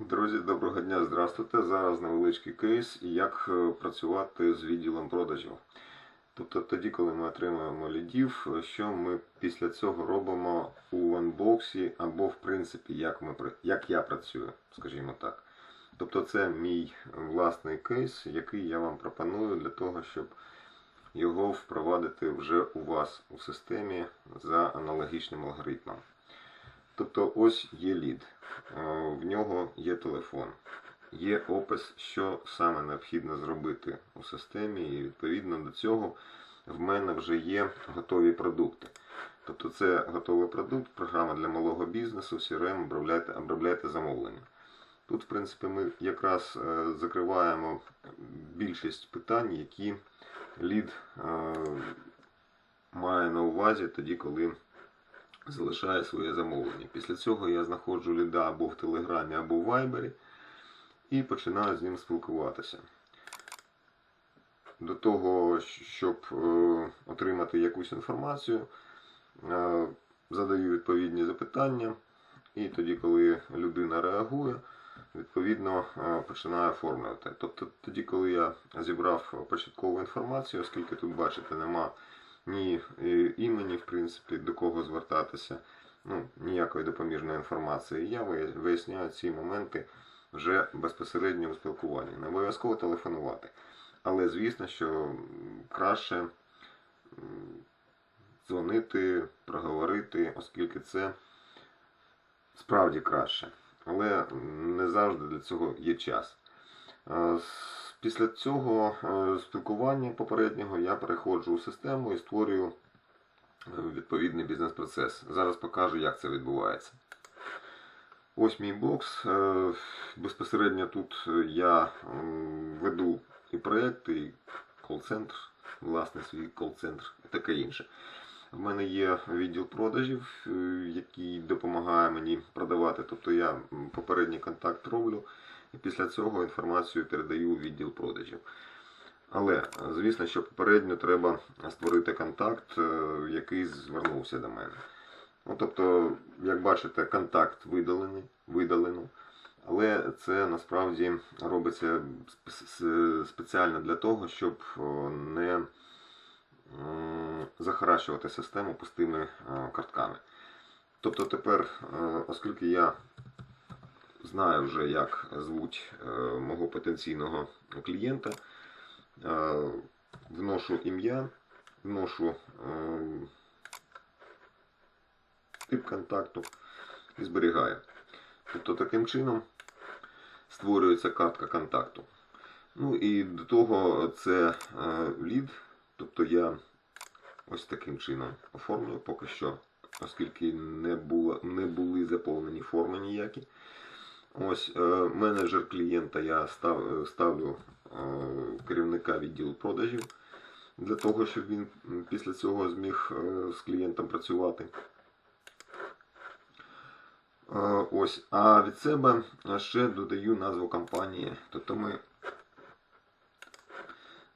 Друзі, доброго дня, здравствуйте. Зараз невеличкий кейс, як е, працювати з відділом продажів. Тобто тоді, коли ми отримуємо лідів, що ми після цього робимо у ванбоксі, або в принципі, як, ми, як я працюю, скажімо так. Тобто це мій власний кейс, який я вам пропоную для того, щоб його впровадити вже у вас у системі за аналогічним алгоритмом. Тобто ось є лід, в нього є телефон, є опис, що саме необхідно зробити у системі, і відповідно до цього в мене вже є готові продукти. Тобто це готовий продукт, програма для малого бізнесу, CRM, обробляйте, обробляйте замовлення. Тут, в принципі, ми якраз е, закриваємо більшість питань, які лід е, має на увазі тоді, коли залишає своє замовлення. Після цього я знаходжу ліда або в Телеграмі, або в Вайбері і починаю з ним спілкуватися. До того, щоб е, отримати якусь інформацію, е, задаю відповідні запитання, і тоді, коли людина реагує, відповідно е, починаю оформлювати. Тобто тоді, коли я зібрав початкову інформацію, оскільки тут, бачите, нема ні е, імені, в принципі, до кого звертатися, ну, ніякої допоміжної інформації. Я виясняю ці моменти вже безпосередньо у спілкуванні. Не обов'язково телефонувати. Але звісно, що краще дзвонити, проговорити, оскільки це справді краще. Але не завжди для цього є час. Після цього е, спілкування попереднього я переходжу у систему і створюю е, відповідний бізнес-процес. Зараз покажу, як це відбувається. Ось мій бокс. Е, Безпосередньо тут я веду і проєкти, і кол-центр, власне, свій кол-центр і таке інше. В мене є відділ продажів, який допомагає мені продавати. Тобто я попередній контакт роблю і після цього інформацію передаю у відділ продажів. Але, звісно, що попередньо треба створити контакт, е, який звернувся до мене. Ну, тобто, як бачите, контакт видалений, видалено. Але це насправді робиться спеціально для того, щоб не захаращувати систему пустими е, картками. Тобто тепер, е, оскільки я знаю вже, як звуть е, мого потенційного клієнта, е, вношу ім'я, вношу е, тип контакту і зберігаю. Тобто таким чином створюється картка контакту. Ну і до того це лід, тобто я ось таким чином оформлюю поки що, оскільки не, не були заповнені форми ніякі. Ось е, менеджер клієнта я став, ставлю е, керівника відділу продажів для того, щоб він після цього зміг е, з клієнтом працювати. Е, Ось, а від себе ще додаю назву компанії. Тобто ми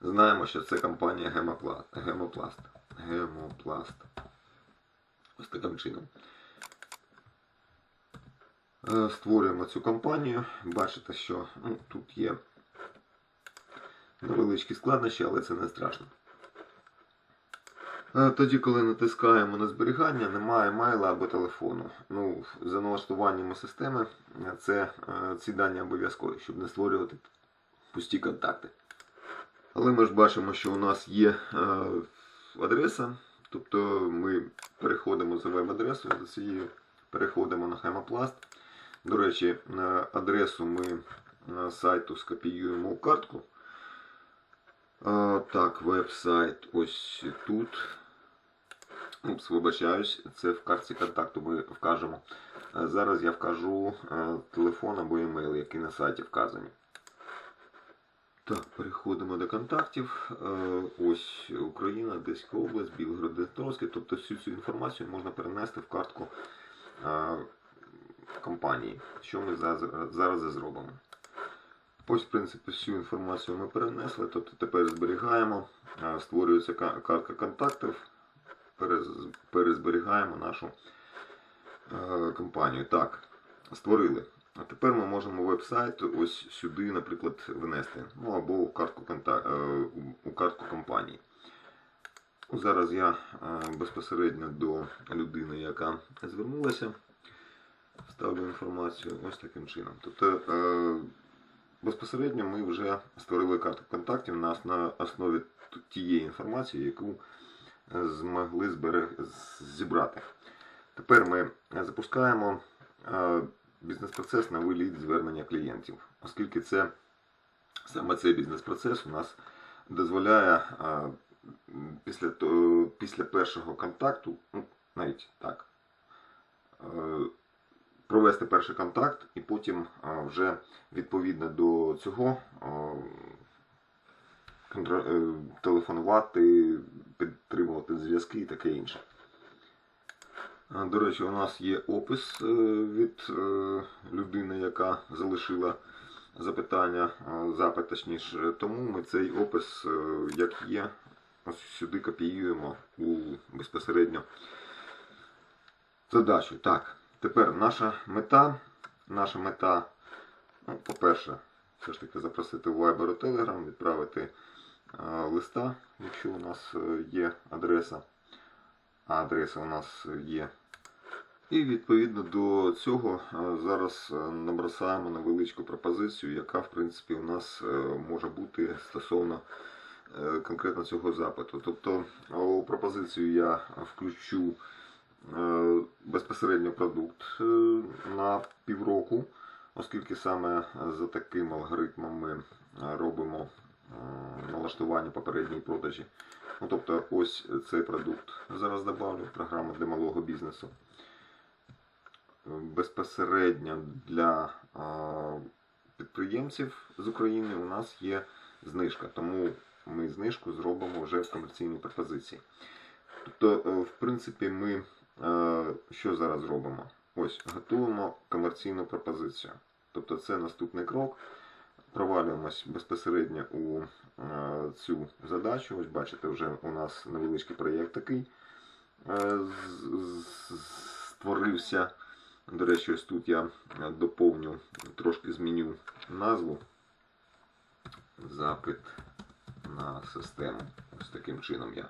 знаємо, що це компанія Гемопласт. Гемопласт. Гемопласт. Ось таким чином. Е, Створюємо цю компанію. Бачите, що ну, тут є невеличкі складнощі, але це не страшно. Е, Тоді, коли натискаємо на зберігання, немає майла або телефону. Ну, за налаштуваннями системи е, це, ці дані обов'язкові, щоб не створювати пусті контакти. Але ми ж бачимо, що у нас є адреса, тобто ми переходимо за веб-адресою за цією, переходимо на Хемопласт. До речі, на адресу ми на сайту скопіюємо картку. Так, веб-сайт ось тут. Упс, вибачаюсь, це в картці контакту ми вкажемо. Зараз я вкажу телефон або емейл, який на сайті вказані. Так, переходимо до контактів. Ось Україна, Одеська область, Білгород, Дністровський. Тобто всю цю інформацію можна перенести в картку компанії, що ми зараз і зробимо. Ось, в принципі, всю інформацію ми перенесли, тобто тепер зберігаємо, е, створюється картка контактів, перезберігаємо нашу е, компанію. Так, створили. А тепер ми можемо веб-сайт ось сюди, наприклад, внести. Ну або у картку, конта... е, у- картку компанії. Зараз я безпосередньо до людини, яка звернулася, ставлю інформацію ось таким чином. Тобто е, безпосередньо ми вже створили карту контактів на основі тієї інформації, яку е, змогли зберег... зібрати. Тепер ми запускаємо е, бізнес-процес на виліт звернення клієнтів, оскільки це саме цей бізнес-процес у нас дозволяє після, після першого контакту, ну, навіть так, провести перший контакт і потім вже відповідно до цього е, телефонувати, підтримувати зв'язки і таке інше. До речі, у нас є опис е, від е, людини, яка залишила запитання, запит точніше. Тому ми цей опис, як є, ось сюди копіюємо у безпосередньо задачу. Так, тепер наша мета. Наша мета, ну, по-перше, все ж таки запросити в Viber у Telegram, відправити е, листа, якщо у нас е, є адреса. А адреса у нас є і відповідно до цього е, зараз е, набросаємо невеличку пропозицію, яка в принципі у нас може бути стосовно конкретно цього запиту. Тобто у пропозицію я включу безпосередньо продукт е, на півроку, оскільки саме за таким алгоритмом ми е, робимо е, налаштування попередньої продажі. Ну, тобто ось цей продукт зараз добавлю програму для малого бізнесу безпосередньо для підприємців з України у нас є знижка, тому ми знижку зробимо вже в комерційній пропозиції. Тобто, е, в принципі, ми е, що зараз робимо? Ось, готуємо комерційну пропозицію. Тобто це наступний крок. Провалюємось безпосередньо у е, цю задачу. Ось бачите, вже у нас невеличкий проєкт такий е, створився. До речі, ось тут я е, доповню, трошки зміню назву. Запит на систему. Ось таким чином я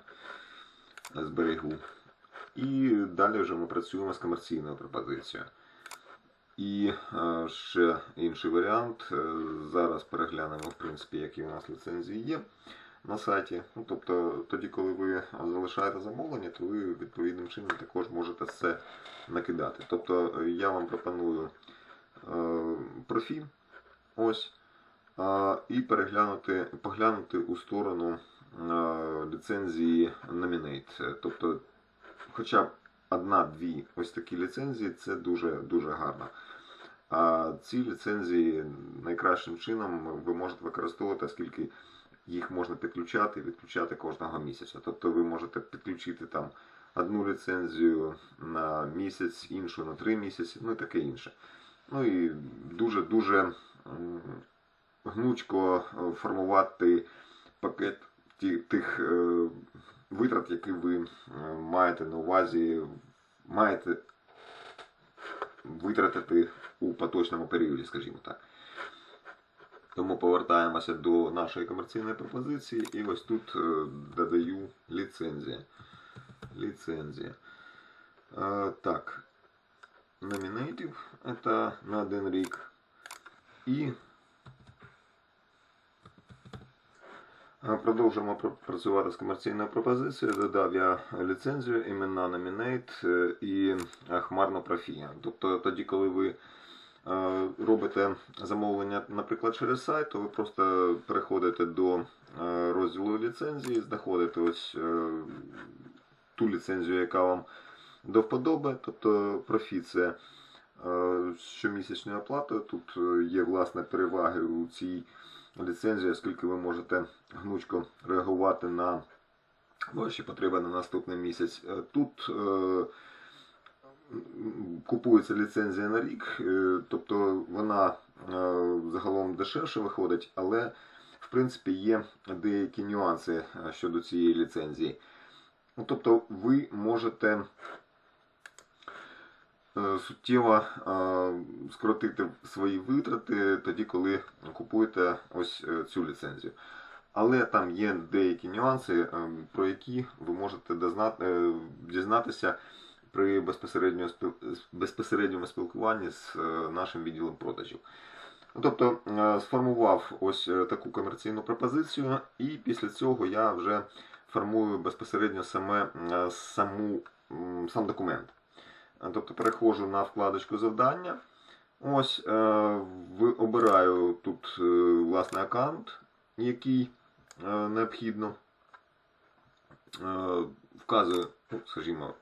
зберегу. І далі вже ми працюємо з комерційною пропозицією. І е, ще інший варіант. Е, Зараз переглянемо, в принципі, які у нас ліцензії є на сайті. Ну, тобто, тоді, коли ви залишаєте замовлення, то ви відповідним чином також можете це накидати. Тобто я вам пропоную е, профіль ось, і переглянути, поглянути у сторону ліцензії Nominate. Тобто, хоча б одна-дві ось такі ліцензії, це дуже, дуже гарно. А ці ліцензії найкращим чином ви можете використовувати, оскільки їх можна підключати і відключати кожного місяця. Тобто ви можете підключити там одну ліцензію на місяць, іншу на три місяці, ну і таке інше. Ну і дуже-дуже гнучко е, формувати пакет тих е, витрат, які ви е, маєте на увазі, маєте витратити у поточному періоді, скажімо так. Тому повертаємося до нашої комерційної пропозиції і ось тут е, додаю ліцензія. Ліцензія. Так. Nominative это на один рік. І продовжуємо працювати з комерційною пропозицією. Додав я ліцензію, імена Nominate е, і е, хмарну профія. Тобто тоді, коли ви е, робите замовлення, наприклад, через сайт, то ви просто переходите до розділу ліцензії, знаходите ось ту ліцензію, яка вам до вподоби, тобто профі це щомісячною оплатою. Тут є власне переваги у цій ліцензії, оскільки ви можете гнучко реагувати на ваші потреби на наступний місяць. Е, Тут е, купується ліцензія на рік, е, тобто вона е, загалом дешевше виходить, але в принципі є деякі нюанси е, щодо цієї ліцензії. Ну, тобто ви можете суттєво е, скоротити свої витрати тоді, коли купуєте ось е, цю ліцензію. Але там є деякі нюанси, е, про які ви можете е, дізнатися при безпосередньому спілкуванні з е, нашим відділом продажів. Ну, Тобто е, сформував ось е, таку комерційну пропозицію, і після цього я вже формую безпосередньо саме, е, саму, сам документ. Е, Тобто переходжу на вкладочку завдання. Ось е, обираю тут е, власний аккаунт, який необхідно. Вказую, ну, скажімо,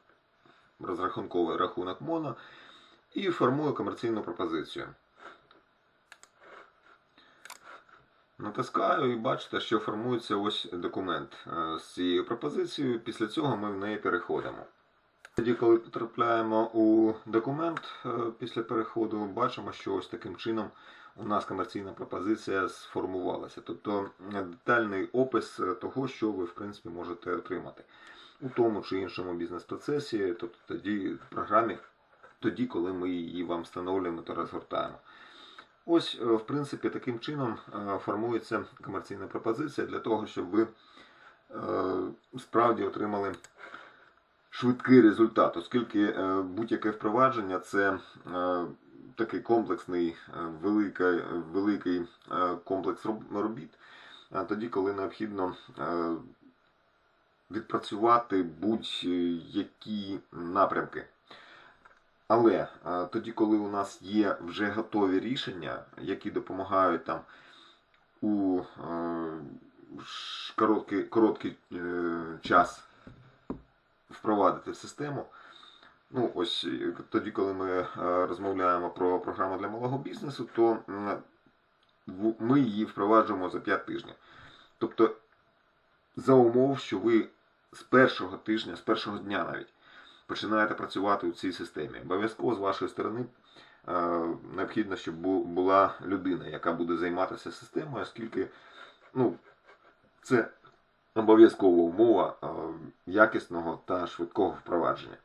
розрахунковий рахунок МОНа і формую комерційну пропозицію. Натискаю і бачите, що формується ось документ з цією пропозицією. Після цього ми в неї переходимо. Тоді, коли потрапляємо у документ е, після переходу, бачимо, що ось таким чином у нас комерційна пропозиція сформувалася. Тобто е, детальний опис е, того, що ви в принципі можете отримати у тому чи іншому бізнес-процесі, тобто тоді в програмі, тоді, коли ми її вам встановлюємо та розгортаємо. Ось, в принципі, таким чином формується комерційна пропозиція для того, щоб ви справді отримали швидкий результат, оскільки е, будь-яке впровадження це е, такий комплексний, е, великий, великий комплекс робіт, тоді, коли необхідно відпрацювати будь-які напрямки. Але тоді, коли у нас є вже готові рішення, які допомагають там у короткий, короткий час впровадити в систему. Ну, ось е, тоді, коли ми е, розмовляємо про програму для малого бізнесу, то ми її впроваджуємо за 5 тижнів. Тобто, за умов, що ви з першого тижня, з першого дня навіть починаєте працювати у цій системі. Обов'язково з вашої сторони е, необхідно, щоб була людина, яка буде займатися системою, оскільки ну, це обов'язкова умова е, якісного та швидкого впровадження.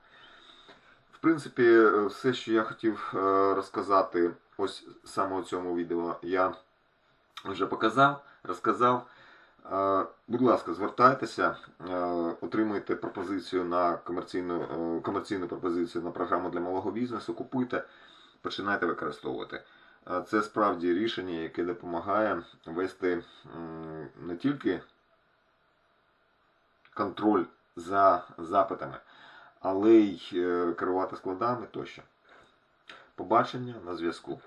В принципі, е, все, що я хотів е, розказати ось саме у цьому відео, я вже показав, розказав. Будь ласка, звертайтеся, отримуйте пропозицію на комерційну, комерційну пропозицію на програму для малого бізнесу, купуйте, починайте використовувати. Це справді рішення, яке допомагає вести не тільки контроль за запитами, але й е, керувати складами тощо. Побачення на зв'язку.